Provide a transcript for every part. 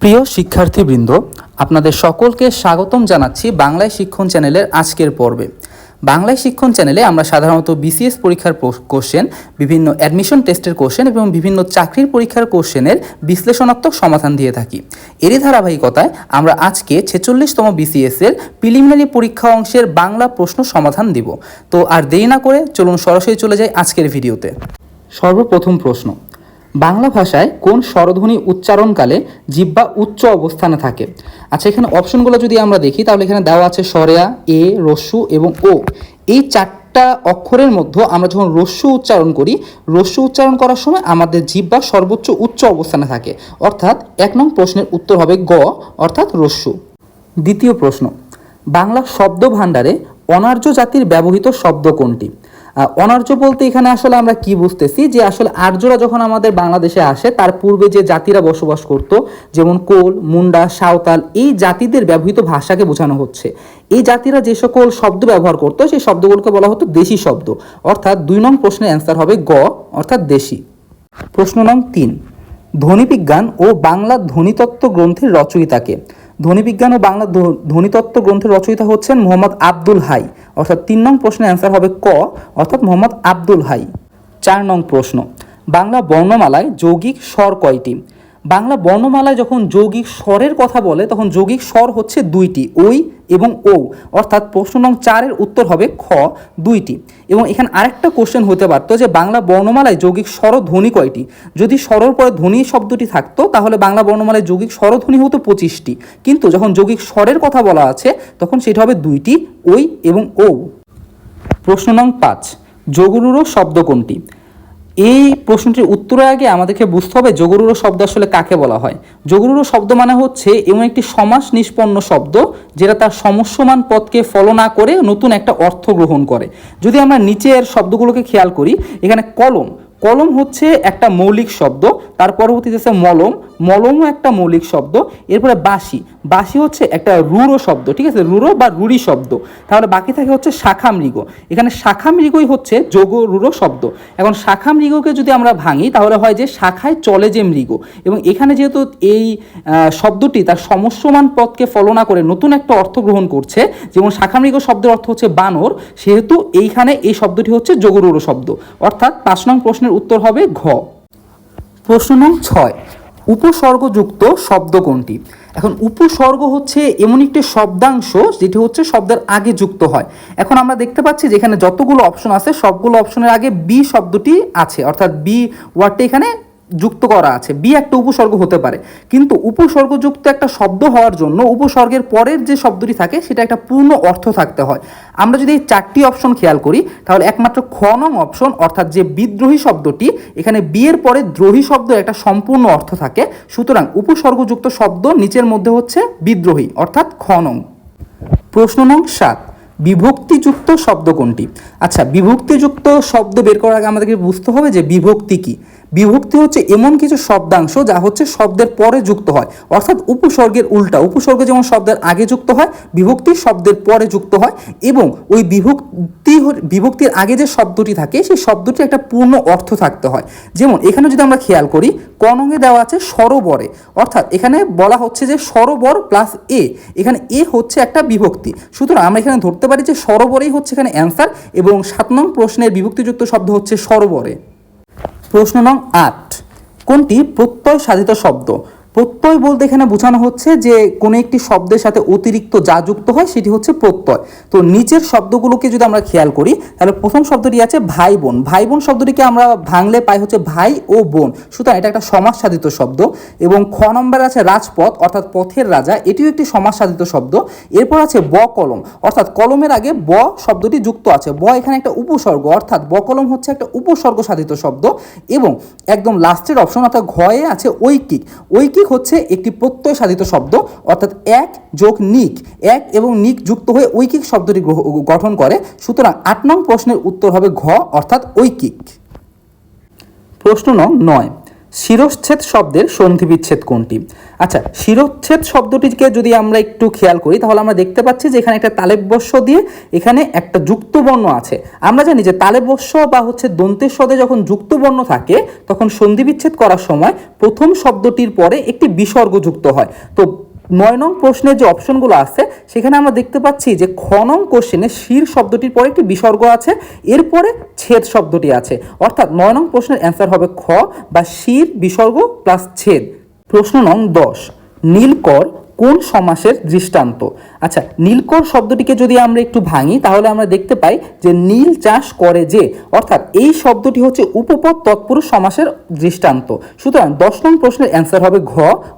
প্রিয় শিক্ষার্থীবৃন্দ, আপনাদের সকলকে স্বাগতম জানাচ্ছি বাংলায় শিক্ষণ চ্যানেলের আজকের পর্বে। বাংলায় শিক্ষণ চ্যানেলে আমরা সাধারণত বিসিএস পরীক্ষার কোশ্চেন বিভিন্ন অ্যাডমিশন টেস্টের কোশ্চেন এবং বিভিন্ন চাকরির পরীক্ষার কোশ্চেনের বিশ্লেষণাত্মক সমাধান দিয়ে থাকি। এরই ধারাবাহিকতায় আমরা আজকে ছেচল্লিশতম বিসিএস এর প্রিলিমিনারি পরীক্ষা অংশের বাংলা প্রশ্ন সমাধান দিব। তো আর দেরি না করে চলুন সরাসরি চলে যাই আজকের ভিডিওতে সর্বপ্রথম প্রশ্ন বাংলা ভাষায় কোন স্বরধ্বনি উচ্চারণকালে জিব্বা উচ্চ অবস্থানে থাকে? আচ্ছা এখানে অপশনগুলো যদি আমরা দেখি, তাহলে এখানে দেওয়া আছে সরেয়া, এ, রস্যু এবং ও। এই চারটা অক্ষরের মধ্যে আমরা যখন রস্যু উচ্চারণ করি, রস্যু উচ্চারণ করার সময় আমাদের জিব্বা সর্বোচ্চ উচ্চ অবস্থানে থাকে। অর্থাৎ এক নং প্রশ্নের উত্তর হবে গ, অর্থাৎ রস্যু। দ্বিতীয় প্রশ্ন, বাংলা শব্দ ভাণ্ডারে অনার্য জাতির ব্যবহৃত শব্দ কোনটি? অনার্য বলতে এখানে আসলে আমরা কি বুঝতেছি? যে আসলে আর্যরা যখন আমাদের বাংলাদেশে আসে, তার পূর্বে যে জাতিরা বসবাস করত, যেমন কোল, মুন্ডা, সাঁওতাল, এই জাতিদের ব্যবহৃত ভাষাকে বোঝানো হচ্ছে। এই জাতিরা যে সকল শব্দ ব্যবহার করতো, সেই শব্দগুলোকে বলা হতো দেশি শব্দ। অর্থাৎ দুই নং প্রশ্নের অ্যান্সার হবে গ, অর্থাৎ দেশি। প্রশ্ন নং তিন, ধ্বনিবিজ্ঞান ও বাংলা ধ্বনিতত্ত্ব গ্রন্থের রচয়িতাকে। ধ্বনিবিজ্ঞান ও বাংলা ধ্ব- ধ্বনিতত্ত্ব গ্রন্থের রচয়িতা হচ্ছেন মোহাম্মদ আব্দুল হাই। অর্থাৎ তিন নং প্রশ্নের অ্যান্সার হবে ক, অর্থাৎ মোহাম্মদ আব্দুল হাই। চার নং প্রশ্ন, বাংলা বর্ণমালায় যৌগিক স্বর কয়টি? বাংলা বর্ণমালায় যখন যৌগিক স্বরের কথা বলে, তখন যৌগিক স্বর হচ্ছে দুইটি ওই এবং ও অর্থাৎ প্রশ্ন নং চারের উত্তর হবে খ, দুইটি। এবং এখানে আরেকটা কোশ্চেন হতে পারতো যে, বাংলা বর্ণমালায় যৌগিক স্বরধ্বনি কয়টি? যদি স্বরর পরে ধ্বনি শব্দটি থাকতো, তাহলে বাংলা বর্ণমালায় যৌগিক স্বরধ্বনি হতো পঁচিশটি। কিন্তু যখন যৌগিক স্বরের কথা বলা আছে, তখন সেটা হবে দুইটি ওই এবং ও প্রশ্ন নং পাঁচ যোগরুরো শব্দ কোনটি? এই প্রশ্নটির উত্তরের আগে আমাদেরকে বুঝতে হবে যোগরুরো শব্দ আসলে কাকে বলা হয়। যোগরুরো শব্দ মানে হচ্ছে এমন একটি সমাস নিষ্পন্ন শব্দ যেটা তার সমস্যমান পদকে ফলো না করে নতুন একটা অর্থ গ্রহণ করে। যদি আমরা নিচের শব্দগুলোকে খেয়াল করি, এখানে কলম। কলম হচ্ছে একটা মৌলিক শব্দ, তার পরবর্তীতে আছে মলম। মলমও একটা মৌলিক শব্দ, এরপরে বাঁশি। বাঁশি হচ্ছে একটা রুড়ো শব্দ, ঠিক আছে? রুড়ো বা রুড়ি শব্দ। তাহলে বাকি থাকে হচ্ছে শাখা মৃগ এখানে শাখা মৃগই হচ্ছে যোগ রুড়ো শব্দ। এখন শাখা মৃগকে যদি আমরা ভাঙি, তাহলে হয় যে শাখায় চলে যে মৃগ। এবং এখানে যেহেতু এই শব্দটি তার সমস্যমান পদকে ফলো না করে নতুন একটা অর্থ গ্রহণ করছে, যেমন শাখা মৃগ শব্দের অর্থ হচ্ছে বানর, সেহেতু এইখানে এই শব্দটি হচ্ছে যোগরুড়ো শব্দ। অর্থাৎ পাঁচ নং প্রশ্নের উত্তর হবে ঘ। প্রশ্ন নং ছয়। উপসর্গযুক্ত শব্দ কোনটি? এখন উপসর্গ হচ্ছে এমন একটি শব্দাংশ যেটি হচ্ছে শব্দের আগে যুক্ত হয়। এখন আমরা দেখতে পাচ্ছি যেখানে যতগুলো অপশন আছে, সবগুলো অপশনের আগে বি শব্দটি আছে। অর্থাৎ বি ওয়ার্ডটি এখানে যুক্ত করা আছে। বি একটা উপসর্গ হতে পারে। কিন্তু উপসর্গযুক্ত একটা শব্দ হওয়ার জন্য উপসর্গের পরের যে শব্দটি থাকে, সেটা একটা পূর্ণ অর্থ থাকতে হয়। আমরা যদি এই চারটি অপশন খেয়াল করি, তাহলে একমাত্র খ নং অপশন, অর্থাৎ যে বিদ্রোহী শব্দটি, এখানে বিয়ের পরে দ্রোহী শব্দ একটা সম্পূর্ণ অর্থ থাকে। সুতরাং উপসর্গযুক্ত শব্দ নিচের মধ্যে হচ্ছে বিদ্রোহী, অর্থাৎ খ নং। প্রশ্ন নং সাত, বিভক্তিযুক্ত শব্দ কোনটি? আচ্ছা বিভক্তিযুক্ত শব্দ বের করার আগে আমাদেরকে বুঝতে হবে যে বিভক্তি কি। বিভক্তি হচ্ছে এমন কিছু শব্দাংশ যা হচ্ছে শব্দের পরে যুক্ত হয়। অর্থাৎ উপসর্গের উল্টা, উপসর্গ যেমন শব্দের আগে যুক্ত হয়, বিভক্তি শব্দের পরে যুক্ত হয় এবং ওই বিভক্তি বিভক্তির আগে যে শব্দটি থাকে, সেই শব্দটি একটা পূর্ণ অর্থ থাকতে হয়। যেমন এখানে যদি আমরা খেয়াল করি, কনঙে দেওয়া আছে সরোবরে। অর্থাৎ এখানে বলা হচ্ছে যে সরোবর প্লাস এ এখানে এ হচ্ছে একটা বিভক্তি। সুতরাং আমরা এখানে ধরতে পারি যে সরোবরেই হচ্ছে এখানে অ্যান্সার এবং সাত নং প্রশ্নের বিভক্তিযুক্ত শব্দ হচ্ছে সরোবরে। প্রশ্ন নং আট। কোনটি প্রত্যয় সাধিত শব্দ? প্রত্যয় বলতে এখানে বোঝানো হচ্ছে যে কোনো একটি শব্দের সাথে অতিরিক্ত যা যুক্ত হয়, সেটি হচ্ছে প্রত্যয়। তো নিচের শব্দগুলোকে যদি আমরা খেয়াল করি, তাহলে প্রথম শব্দটি আছে ভাই বোন। ভাই বোন শব্দটিকে আমরা ভাঙলে পাই হচ্ছে ভাই ও বোন। সুতরাং এটা একটা সমাজ সাধিত শব্দ। এবং খ নম্বর আছে রাজপথ, অর্থাৎ পথের রাজা। এটিও একটি সমাজ সাধিত শব্দ। এরপর আছে ব কলম। অর্থাৎ কলমের আগে ব শব্দটি যুক্ত আছে। ব এখানে একটা উপসর্গ, অর্থাৎ ব কলম হচ্ছে একটা উপসর্গ সাধিত শব্দ। এবং একদম লাস্টের অপশন, অর্থাৎ ঘয়ে আছে ঐকিক। ঐকিক হচ্ছে একটি প্রত্যয় সাধিত শব্দ, অর্থাৎ এক যোগ নিক। এক এবং নিক যুক্ত হয়ে ঐকিক শব্দটি গঠন করে। সুতরাং আট নং প্রশ্নের উত্তর হবে ঘ, অর্থাৎ ঐকিক। প্রশ্ন নং নয়। শিরচ্ছেদ শব্দের সন্ধিবিচ্ছেদ কোনটি? আচ্ছা শিরচ্ছেদ শব্দটিকে যদি আমরা একটু খেয়াল করি, তাহলে আমরা দেখতে পাচ্ছি যে এখানে একটা তালেবস্য দিয়ে এখানে একটা যুক্তবর্ণ আছে। আমরা জানি যে তালেবস্য বা হচ্ছে দন্তের সদে যখন যুক্তবর্ণ থাকে, তখন সন্ধিবিচ্ছেদ করার সময় প্রথম শব্দটির পরে একটি বিসর্গ যুক্ত হয়। তো নয় নং প্রশ্নের যে অপশনগুলো আছে, সেখানে আমরা দেখতে পাচ্ছি যে খ নং কোশ্চেনে শির শব্দটির পরে একটি বিসর্গ আছে, এরপরে ছেদ শব্দটি আছে। অর্থাৎ নয় নং প্রশ্নের অ্যান্সার হবে খ বা শির বিসর্গ প্লাস ছেদ। প্রশ্ন নং দশ, নীলকর কোন সমাসের দৃষ্টান্ত? আচ্ছা নীলকর শব্দটিকে যদি আমরা একটু ভাঙি, তাহলে আমরা দেখতে পাই যে নীল চাষ করে যে, অর্থাৎ এই শব্দটি হচ্ছে উপপদ তৎপুরুষ সমাসের দৃষ্টান্ত। সুতরাং দশ নং প্রশ্নের অ্যান্সার হবে ঘ,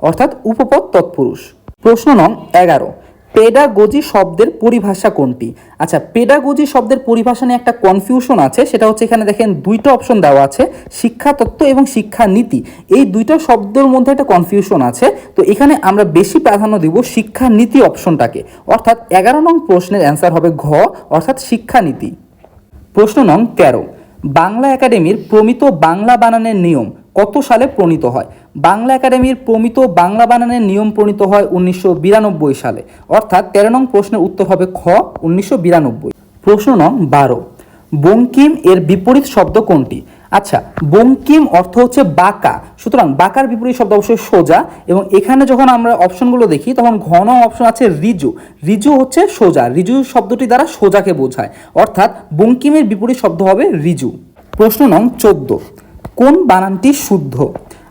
অর্থাৎ উপপদ তৎপুরুষ। প্রশ্ন নং এগারো। পেডাগোজি শব্দের পরিভাষা কোনটি? আচ্ছা পেডাগোজি শব্দের পরিভাষা নিয়ে একটা কনফিউশন আছে, সেটা হচ্ছে এখানে দেখেন দুইটা অপশন দেওয়া আছে, শিক্ষা তত্ত্ব এবং শিক্ষা নীতি। এই দুইটা শব্দের মধ্যে একটা কনফিউশন আছে, তো এখানে আমরা বেশি প্রাধান্য দিব শিক্ষা নীতি অপশনটাকে অর্থাৎ এগারো নং প্রশ্নের অ্যান্সার হবে ঘ, অর্থাৎ শিক্ষা নীতি। প্রশ্ন নং তেরো। বাংলা একাডেমির প্রমিত বাংলা বানানের নিয়ম। কত সালে প্রণীত হয়? বাংলা একাডেমির প্রমিত বাংলা বানানের নিয়ম প্রণীত হয় উনিশশো বিরানব্বই সালে। অর্থাৎ তেরো নং প্রশ্নের উত্তর হবে খ, উনিশশো বিরানব্বই। প্রশ্ন নং বারো। বঙ্কিম এর বিপরীত শব্দ কোনটি? আচ্ছা বঙ্কিম অর্থ হচ্ছে বাঁকা। সুতরাং বাঁকার বিপরীত শব্দ অবশ্যই সোজা এবং এখানে যখন আমরা অপশনগুলো দেখি, তখন ঘন অপশন আছে রিজু। রিজু হচ্ছে সোজা। রিজু শব্দটি দ্বারা সোজাকে বোঝায়। অর্থাৎ বঙ্কিমের বিপরীত শব্দ হবে রিজু। প্রশ্ন নং চোদ্দ। কোন বানানটি শুদ্ধ?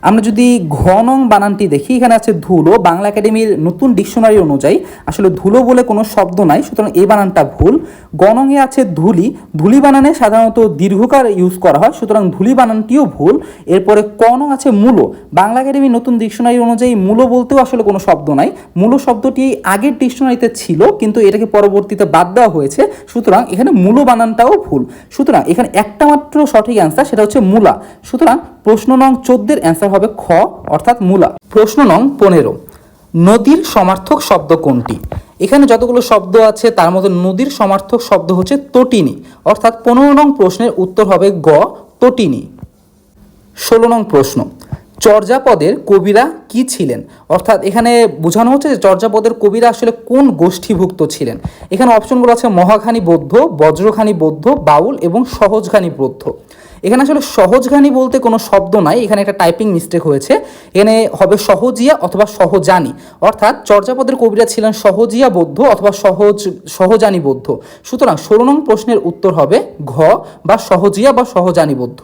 আমরা যদি ঘনং বানানটি দেখি, এখানে আছে ধুলো। বাংলা একাডেমির নতুন ডিকশনারি অনুযায়ী আসলে ধুলো বলে কোনো শব্দ নাই, সুতরাং এই বানানটা ভুল। গণঙে আছে ধুলি। ধুলি বানানে সাধারণত দীর্ঘকার ইউজ করা হয়, সুতরাং ধুলি বানানটিও ভুল। এরপরে কনং আছে মূলো। বাংলা একাডেমির নতুন ডিকশনারি অনুযায়ী মূলো বলতেও আসলে কোনো শব্দ নাই। মূলো শব্দটি আগের ডিকশনারিতে ছিল, কিন্তু এটাকে পরবর্তীতে বাদ দেওয়া হয়েছে, সুতরাং এখানে মূলো বানানটাও ভুল। সুতরাং এখানে একটা মাত্র সঠিক অ্যান্সার সেটা হচ্ছে মূলা। সুতরাং প্রশ্ন নং চোদ্দের অ্যান্সার হবে খ, অর্থাৎ মূলা। প্রশ্ন নং পনেরো, নদীর সমার্থক শব্দ কোনটি? এখানে যতগুলো শব্দ আছে, তার মধ্যে নদীর সমার্থক শব্দ হচ্ছে তটিনী। অর্থাৎ পনেরো নং প্রশ্নের উত্তর হবে গ, তটিনী। ষোলো নং প্রশ্ন, চর্যাপদের কবিরা কি ছিলেন? অর্থাৎ এখানে বোঝানো হচ্ছে যে চর্যাপদের কবিরা আসলে কোন গোষ্ঠীভুক্ত ছিলেন? এখানে অপশনগুলো আছে মহাখানী বৌদ্ধ, বজ্রখানী বৌদ্ধ, বাউল এবং সহজখানী বৌদ্ধ। এখানে আসলে সহজগানী বলতে কোনো শব্দ নাই, এখানে একটা টাইপিং মিস্টেক হয়েছে। এখানে হবে সহজিয়া অথবা সহজানি। অর্থাৎ চর্যাপদের কবিরা ছিলেন সহজিয়া বৌদ্ধ অথবা সহজ, সহজানি বৌদ্ধ। সুতরাং ষোলো নং প্রশ্নের উত্তর হবে ঘ বা সহজিয়া বা সহজানি বৌদ্ধ।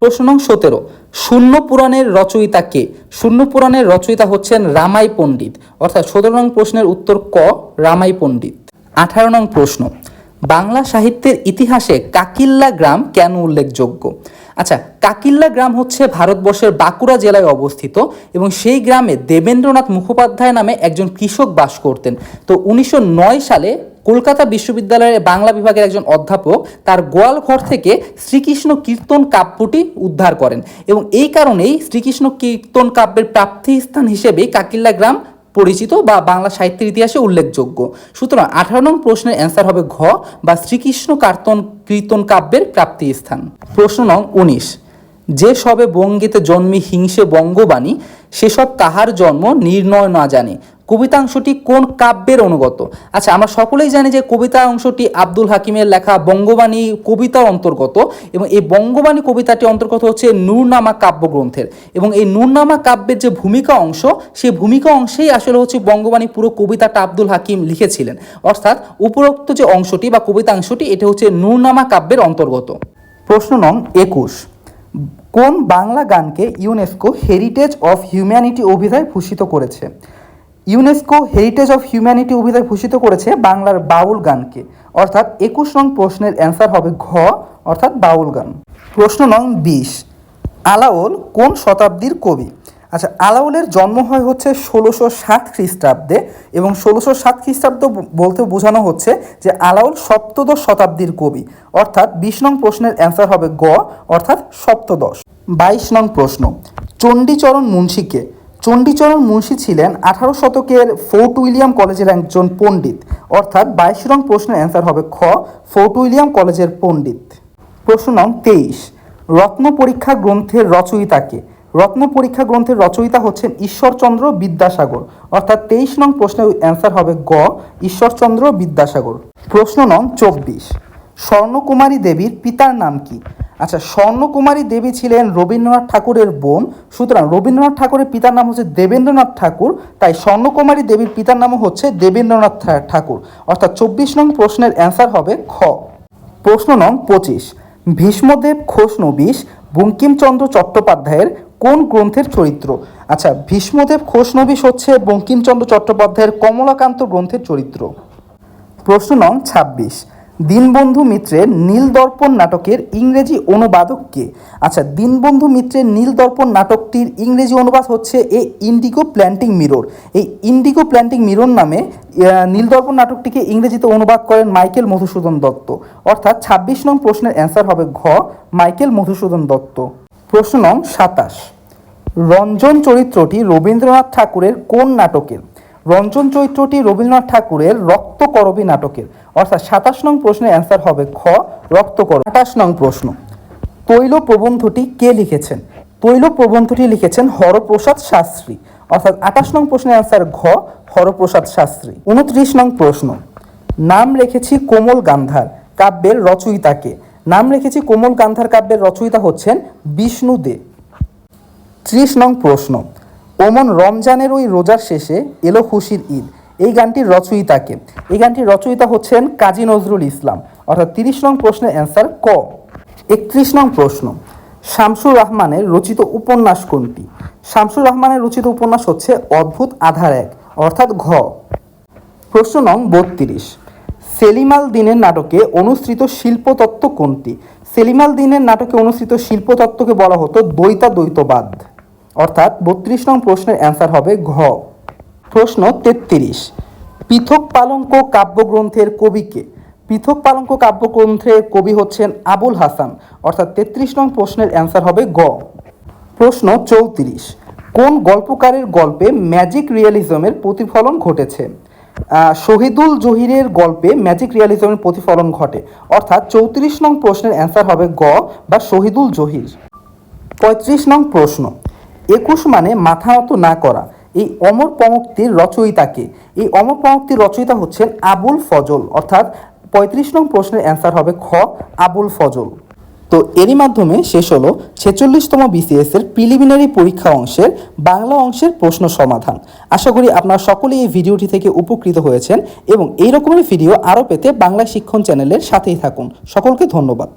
প্রশ্ন নং সতেরো, শূন্য পুরাণের রচয়িতা কে? শূন্য পুরাণের রচয়িতা হচ্ছেন রামাই পণ্ডিত। অর্থাৎ সতেরো নং প্রশ্নের উত্তর ক, রামাই পণ্ডিত। আঠারো নং প্রশ্ন বাংলা সাহিত্যের ইতিহাসে কাকিল্লা গ্রাম কেন উল্লেখযোগ্য? আচ্ছা কাকিল্লা গ্রাম হচ্ছে ভারতবর্ষের বাঁকুড়া জেলায় অবস্থিত এবং সেই গ্রামে দেবেন্দ্রনাথ মুখোপাধ্যায় নামে একজন কৃষক বাস করতেন। তো উনিশশো নয় সালে কলকাতা বিশ্ববিদ্যালয়ের বাংলা বিভাগের একজন অধ্যাপক তার গোয়াল ঘর থেকে শ্রীকৃষ্ণ কীর্তন কাব্যটি উদ্ধার করেন এবং এই কারণেই শ্রীকৃষ্ণ কীর্তন কাব্যের প্রাপ্তি স্থান হিসেবে কাকিল্লা গ্রাম পরিচিত বা বাংলা সাহিত্যের ইতিহাসে উল্লেখযোগ্য। সুতরাং আঠারো নং প্রশ্নের অ্যান্সার হবে ঘ বা শ্রীকৃষ্ণ কার্তন কীর্তন কাব্যের প্রাপ্তি স্থান প্রশ্ন নং উনিশ, যে সবে বঙ্গিতে জন্মি হিংসে বঙ্গবাণী, সেসব কাহার জন্ম নির্ণয় না জানে? কবিতাংশটি কোন কাব্যের অনুগত? আচ্ছা আমরা সকলেই জানি যে কবিতা অংশটি আব্দুল হাকিমের লেখা বঙ্গবাণী কবিতার অন্তর্গত এবং এই বঙ্গবাণী কবিতাটি অন্তর্গত হচ্ছে নূরনামা কাব্যগ্রন্থের এবং এই নূরনামা কাব্যের যে ভূমিকা অংশ, সেই ভূমিকা অংশেই আসলে হচ্ছে বঙ্গবাণী পুরো কবিতাটা আব্দুল হাকিম লিখেছিলেন। অর্থাৎ উপরোক্ত যে অংশটি বা কবিতাংশটি, এটা হচ্ছে নূরনামা কাব্যের অন্তর্গত। প্রশ্ন নং একুশ। কোন বাংলা গানকে ইউনেস্কো হেরিটেজ অফ হিউম্যানিটি অভিধায় ভূষিত করেছে? ইউনেস্কো হেরিটেজ অফ হিউম্যানিটি অভিধায় ভূষিত করেছে বাংলার বাউল গানকে। অর্থাৎ একুশ নং প্রশ্নের অ্যান্সার হবে ঘ, অর্থাৎ বাউল গান। প্রশ্ন নং বিশ, আলাওল কোন শতাব্দীর কবি? আচ্ছা আলাউলের জন্ম হয় হচ্ছে ষোলোশো সাত খ্রিস্টাব্দে এবং ষোলোশো সাত খ্রিস্টাব্দ বলতে বোঝানো হচ্ছে যে আলাউল সপ্তদশ শতাব্দীর কবি। অর্থাৎ বিশ নং প্রশ্নের অ্যান্সার হবে গ, অর্থাৎ সপ্তদশ। বাইশ নং প্রশ্ন, চণ্ডীচরণ মুন্সিকে চণ্ডীচরণ মুন্সি ছিলেন আঠারো শতকের ফোর্ট উইলিয়াম কলেজের একজন পণ্ডিত। অর্থাৎ বাইশ রং প্রশ্নের অ্যান্সার হবে খ, ফোর্ট উইলিয়াম কলেজের পণ্ডিত। প্রশ্ন নং তেইশ, রত্ন পরীক্ষা গ্রন্থের রচয়িতাকে রত্ন পরীক্ষা গ্রন্থের রচয়িতা হচ্ছেন ঈশ্বরচন্দ্র বিদ্যাসাগর। অর্থাৎ তেইশ নং প্রশ্নের অ্যান্সার হবে গ, ঈশ্বরচন্দ্র বিদ্যাসাগর। প্রশ্ন নং চব্বিশ, স্বর্ণকুমারী দেবীর পিতার নাম কি? আচ্ছা স্বর্ণকুমারী দেবী ছিলেন রবীন্দ্রনাথ ঠাকুরের বোন। সুতরাং রবীন্দ্রনাথ ঠাকুরের পিতার নাম হচ্ছে দেবেন্দ্রনাথ ঠাকুর, তাই স্বর্ণকুমারী দেবীর পিতার নামও হচ্ছে দেবেন্দ্রনাথ ঠাকুর। অর্থাৎ চব্বিশ নং প্রশ্নের অ্যান্সার হবে খ। প্রশ্ন নং পঁচিশ। ভীষ্মদেব খোশনবিশ বঙ্কিমচন্দ্র চট্টোপাধ্যায়ের কোন গ্রন্থের চরিত্র? আচ্ছা ভীষ্মদেব খোশনবিশ হচ্ছে বঙ্কিমচন্দ্র চট্টোপাধ্যায়ের কমলাকান্ত গ্রন্থের চরিত্র। প্রশ্ন নং ছাব্বিশ। দীনবন্ধু মিত্রের নীলদর্পণ নাটকের ইংরেজি অনুবাদক কে? আচ্ছা দীনবন্ধু মিত্রের নীলদর্পণ নাটকটির ইংরেজি অনুবাদ হচ্ছে এ ইন্ডিগো প্ল্যান্টিং মিরর। এই ইন্ডিগো প্ল্যান্টিং মিরর নামে আহ, নীলদর্পণ নাটকটিকে ইংরেজিতে অনুবাদ করেন মাইকেল মধুসূদন দত্ত। অর্থাৎ ছাব্বিশ নং প্রশ্নের অ্যান্সার হবে ঘ মাইকেল মধুসূদন দত্ত। প্রশ্ন নং সাতাশ। রঞ্জন চরিত্রটি রবীন্দ্রনাথ ঠাকুরের কোন নাটকের? রঞ্জন চরিত্রটি রবীন্দ্রনাথ ঠাকুরের রক্তকরবী নাটকের। অর্থাৎ সাতাশ নং প্রশ্নের অ্যান্সার হবে খ রক্তকর আঠাশ নং প্রশ্ন তৈল প্রবন্ধটি কে লিখেছেন? তৈল প্রবন্ধটি লিখেছেন হরপ্রসাদ শাস্ত্রী। অর্থাৎ আঠাশ নং প্রশ্নের অ্যান্সার ঘ, হরপ্রসাদ শাস্ত্রী। উনত্রিশ নং প্রশ্ন, নাম রেখেছি কোমল গান্ধার কাব্যের রচয়িতাকে। নাম রেখেছি কোমল গান্ধার কাব্যের রচয়িতা হচ্ছেন বিষ্ণু দে। ত্রিশ নং প্রশ্ন ওমন রমজানের ওই রোজার শেষে এলো খুশির ঈদ। এই গানটির রচয়িতাকে এই গানটির রচয়িতা হচ্ছেন কাজী নজরুল ইসলাম। অর্থাৎ তিরিশ নং প্রশ্নের অ্যান্সার ক? একত্রিশ নং প্রশ্ন। শামসুর রহমানের রচিত উপন্যাস কোনটি? শামসুর রহমানের রচিত উপন্যাস হচ্ছে অদ্ভুত আধার এক, অর্থাৎ ঘ। প্রশ্ন নং বত্রিশ। সেলিমাল দিনের নাটকে অনুসৃত শিল্পতত্ত্ব কোনটি? সেলিমাল দিনের নাটকে অনুসৃত শিল্পতত্ত্বকে বলা হতো দ্বৈতা দ্বৈতবাদ অর্থাৎ বত্রিশ নং প্রশ্নের অ্যান্সার হবে ঘ। প্রশ্ন তেত্রিশ। পৃথক পালঙ্ক কাব্যগ্রন্থের কবিকে। পৃথক পালঙ্ক কাব্যগ্রন্থের কবি হচ্ছেন আবুল হাসান। অর্থাৎ তেত্রিশ নং প্রশ্নের অ্যান্সার হবে গ। প্রশ্ন চৌত্রিশ। কোন গল্পকারের গল্পে ম্যাজিক রিয়েলিজমের প্রতিফলন ঘটেছে? শহীদুল জহিরের গল্পে ম্যাজিক রিয়েলিজমের প্রতিফলন ঘটে। অর্থাৎ চৌত্রিশ নং প্রশ্নের অ্যান্সার হবে গ বা শহীদুল জহির। পঁয়ত্রিশ নং প্রশ্ন। একুশ মানে মাথা নত না করা। এই অমর পঙ্ক্তির রচয়িতাকে এই অমর পঙ্ক্তির রচয়িতা হচ্ছেন আবুল ফজল। অর্থাৎ পঁয়ত্রিশ নং প্রশ্নের অ্যান্সার হবে খ, আবুল ফজল। তো এরই মাধ্যমে শেষ হলো ছেচল্লিশতম বিসিএস এর প্রিলিমিনারি পরীক্ষা অংশের বাংলা অংশের প্রশ্ন সমাধান। আশা করি আপনারা সকলেই এই ভিডিওটি থেকে উপকৃত হয়েছেন এবং এই রকমের ভিডিও আরও পেতে বাংলা শিক্ষণ চ্যানেলের সাথেই থাকুন। সকলকে ধন্যবাদ।